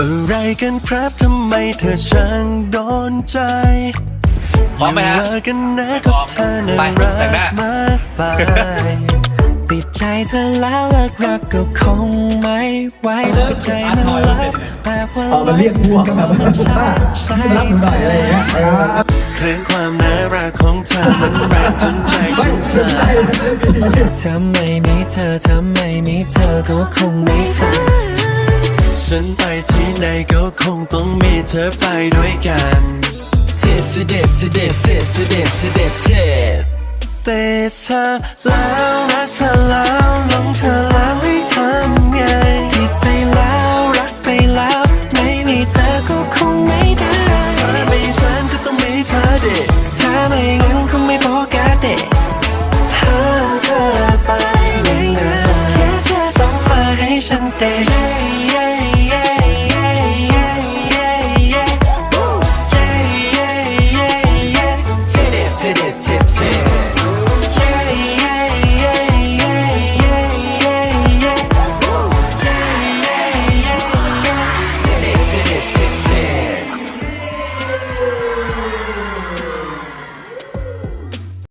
กันครับทำไมเธอช่างโดนใจพร้อมไหมฮะย่าว่ากันนะกับเธอน่าไปรัแต่งหน้ากมากไปติดใจเธอแล้วเลิกรักก็คงไม่ไหวติดใจมันแล้วแบบว่าเอามาเรียกพวกแบบว่าป้าใช่รับหน่อยอะไรอย่างเงี้ยเออคลื่นความน่ารักของเธอมันแรงจนใจฉันสั่นถ้าไม่มีเธอถ้าไม่มีเธอก็คงไม่ฝัน ฉันไปที่ไหนก็คงต้องมีเธอไปด้วยกันเจ็ดเธอเด็ดเธอเด็ดเธอเจ็ดเด็ดเธอเด็ดเจ็ดเตะเธอแล้วรักเธอแล้วลงเธอแล้วให้ทำไงติดไปแล้วรักไปแล้วไม่มีเธอก็คงไม่ได้ถ้าไม่ฉันก็ต้องมีเธอเด็ดถ้าไม่งั้นคงไม่โปกาเด็ดห้ามเธอไปไม่งั้นแค่เธอต้องมาให้ฉันเตะ